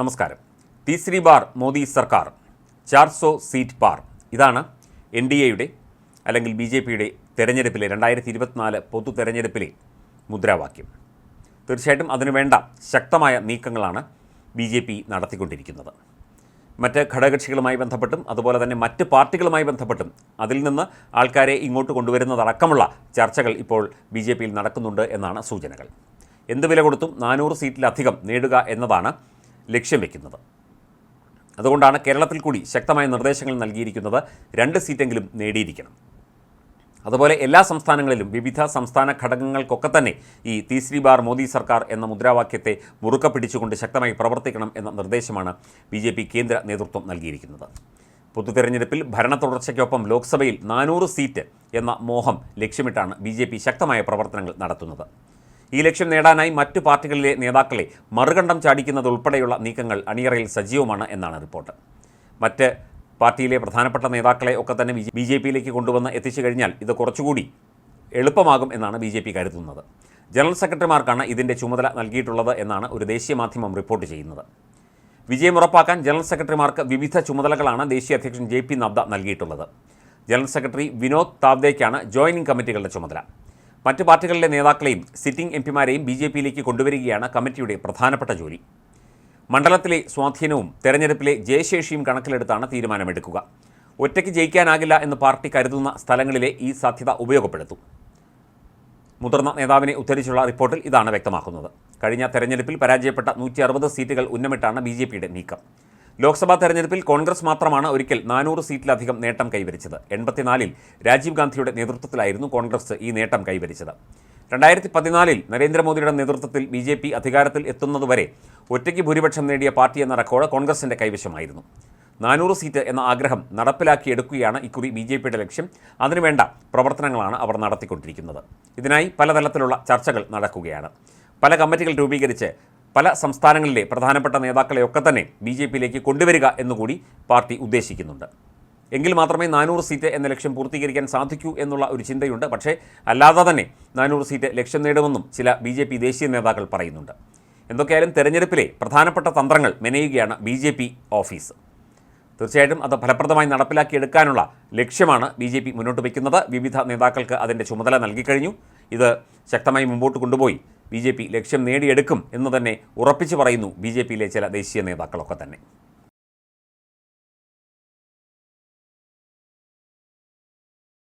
നമസ്കാരം. തീസ്രി ബാർ മോദി സർക്കാർ ചാർസോ സീറ്റ് പാർ ഇതാണ് എൻ ഡി എയുടെ അല്ലെങ്കിൽ ബി ജെ പിയുടെ തെരഞ്ഞെടുപ്പിലെ രണ്ടായിരത്തി ഇരുപത്തിനാല് പൊതു തെരഞ്ഞെടുപ്പിലെ മുദ്രാവാക്യം. തീർച്ചയായിട്ടും അതിനുവേണ്ട ശക്തമായ നീക്കങ്ങളാണ് ബി ജെ പി നടത്തിക്കൊണ്ടിരിക്കുന്നത്. മറ്റ് ഘടകകക്ഷികളുമായി ബന്ധപ്പെട്ടും അതുപോലെ തന്നെ മറ്റ് പാർട്ടികളുമായി ബന്ധപ്പെട്ടും അതിൽ നിന്ന് ആൾക്കാരെ ഇങ്ങോട്ട് കൊണ്ടുവരുന്നതടക്കമുള്ള ചർച്ചകൾ ഇപ്പോൾ ബി ജെ പിയിൽ നടക്കുന്നുണ്ട് എന്നാണ് സൂചനകൾ. എന്ത് വില കൊടുത്തും നാനൂറ് സീറ്റിലധികം നേടുക എന്നതാണ് ലക്ഷ്യം വെക്കുന്നത്. അതുകൊണ്ടാണ് കേരളത്തിൽ കൂടി ശക്തമായ നിർദ്ദേശങ്ങൾ നൽകിയിരിക്കുന്നത് രണ്ട് സീറ്റെങ്കിലും നേടിയിരിക്കണം. അതുപോലെ എല്ലാ സംസ്ഥാനങ്ങളിലും വിവിധ സംസ്ഥാന ഘടകങ്ങൾക്കൊക്കെ തന്നെ ഈ തീസ്രി ബാർ മോദി സർക്കാർ എന്ന മുദ്രാവാക്യത്തെ മുറുക്ക പിടിച്ചുകൊണ്ട് ശക്തമായി പ്രവർത്തിക്കണം എന്ന നിർദ്ദേശമാണ് ബി കേന്ദ്ര നേതൃത്വം നൽകിയിരിക്കുന്നത്. പൊതു തെരഞ്ഞെടുപ്പിൽ ഭരണ തുടർച്ചയ്ക്കൊപ്പം ലോക്സഭയിൽ നാനൂറ് സീറ്റ് എന്ന മോഹം ലക്ഷ്യമിട്ടാണ് ബി ശക്തമായ പ്രവർത്തനങ്ങൾ നടത്തുന്നത്. ഈ ലക്ഷ്യം നേടാനായി മറ്റു പാർട്ടികളിലെ നേതാക്കളെ മറുകണ്ഠം ചാടിക്കുന്നതുൾപ്പെടെയുള്ള നീക്കങ്ങൾ അണിയറയിൽ സജീവമാണ് എന്നാണ് റിപ്പോർട്ട്. മറ്റ് പാർട്ടിയിലെ പ്രധാനപ്പെട്ട നേതാക്കളെ ഒക്കെ തന്നെ ബി ജെ പിയിലേക്ക് കൊണ്ടുവന്ന് എത്തിച്ചു കഴിഞ്ഞാൽ ഇത് കുറച്ചുകൂടി എളുപ്പമാകും എന്നാണ് ബി ജെ പി കരുതുന്നത്. ജനറൽ സെക്രട്ടറിമാർക്കാണ് ഇതിന്റെ ചുമതല നൽകിയിട്ടുള്ളത് എന്നാണ് ഒരു ദേശീയ മാധ്യമം റിപ്പോർട്ട് ചെയ്യുന്നത്. വിജയം ഉറപ്പാക്കാൻ ജനറൽ സെക്രട്ടറിമാർക്ക് വിവിധ ചുമതലകളാണ് ദേശീയ അധ്യക്ഷൻ ജെ പി നദ്ദ നൽകിയിട്ടുള്ളത്. ജനറൽ സെക്രട്ടറി വിനോദ് താവ്ദേക്കാണ് ജോയിനിങ് കമ്മിറ്റികളുടെ ചുമതല. മറ്റ് പാർട്ടികളിലെ നേതാക്കളെയും സിറ്റിംഗ് എം പിമാരെയും ബി ജെ പിയിലേക്ക് കൊണ്ടുവരികയാണ് കമ്മിറ്റിയുടെ പ്രധാനപ്പെട്ട ജോലി. മണ്ഡലത്തിലെ സ്വാധീനവും തെരഞ്ഞെടുപ്പിലെ ജയശേഷിയും കണക്കിലെടുത്താണ് തീരുമാനമെടുക്കുക. ഒറ്റയ്ക്ക് ജയിക്കാനാകില്ല എന്ന് പാർട്ടി കരുതുന്ന സ്ഥലങ്ങളിലെ ഈ സാധ്യത ഉപയോഗപ്പെടുത്തും. മുതിർന്ന നേതാവിനെ ഉദ്ധരിച്ചുള്ള റിപ്പോർട്ടിൽ ഇതാണ് വ്യക്തമാക്കുന്നത്. കഴിഞ്ഞ തെരഞ്ഞെടുപ്പിൽ പരാജയപ്പെട്ട നൂറ്റി സീറ്റുകൾ ഉന്നമിട്ടാണ് ബി നീക്കം. ലോക്സഭാ തെരഞ്ഞെടുപ്പിൽ കോൺഗ്രസ് മാത്രമാണ് ഒരിക്കൽ നാനൂറ് സീറ്റിലധികം നേട്ടം കൈവരിച്ചത്. എൺപത്തിനാലിൽ രാജീവ് ഗാന്ധിയുടെ നേതൃത്വത്തിലായിരുന്നു കോൺഗ്രസ് ഈ നേട്ടം കൈവരിച്ചത്. രണ്ടായിരത്തി പതിനാലിൽ നരേന്ദ്രമോദിയുടെ നേതൃത്വത്തിൽ ബി ജെ പി അധികാരത്തിൽ എത്തുന്നതുവരെ ഒറ്റയ്ക്ക് ഭൂരിപക്ഷം നേടിയ പാർട്ടി എന്ന റെക്കോർഡ് കോൺഗ്രസിന്റെ കൈവശമായിരുന്നു. നാനൂറ് സീറ്റ് എന്ന ആഗ്രഹം നടപ്പിലാക്കിയെടുക്കുകയാണ് ഇക്കുറി ബി ജെ പിയുടെ ലക്ഷ്യം. അതിനുവേണ്ട പ്രവർത്തനങ്ങളാണ് അവർ നടത്തിക്കൊണ്ടിരിക്കുന്നത്. ഇതിനായി പലതലത്തിലുള്ള ചർച്ചകൾ നടക്കുകയാണ്. പല കമ്മിറ്റികൾ രൂപീകരിച്ച് പല സംസ്ഥാനങ്ങളിലെ പ്രധാനപ്പെട്ട നേതാക്കളെയൊക്കെ തന്നെ ബി ജെ പിയിലേക്ക് കൊണ്ടുവരിക എന്നുകൂടി പാർട്ടി ഉദ്ദേശിക്കുന്നുണ്ട്. എങ്കിൽ മാത്രമേ നാനൂറ് സീറ്റ് എന്ന ലക്ഷ്യം പൂർത്തീകരിക്കാൻ സാധിക്കൂ എന്നുള്ള ഒരു ചിന്തയുണ്ട്. പക്ഷേ അല്ലാതെ തന്നെ നാനൂറ് സീറ്റ് ലക്ഷ്യം നേടുമെന്നും ചില ബി ജെ പി ദേശീയ നേതാക്കൾ പറയുന്നുണ്ട്. എന്തൊക്കെയായാലും തെരഞ്ഞെടുപ്പിലെ പ്രധാനപ്പെട്ട തന്ത്രങ്ങൾ മെനയുകയാണ് ബി ജെ പി ഓഫീസ്. തീർച്ചയായിട്ടും അത് ഫലപ്രദമായി നടപ്പിലാക്കിയെടുക്കാനുള്ള ലക്ഷ്യമാണ് ബി ജെ പി മുന്നോട്ട് വയ്ക്കുന്നത്. വിവിധ നേതാക്കൾക്ക് അതിന്റെ ചുമതല നൽകിക്കഴിഞ്ഞു. ഇത് ശക്തമായി മുമ്പോട്ട് കൊണ്ടുപോയി. ബി ലക്ഷ്യം നേടിയെടുക്കും എന്ന് തന്നെ ഉറപ്പിച്ചു പറയുന്നു ബി ചില ദേശീയ നേതാക്കളൊക്കെ തന്നെ.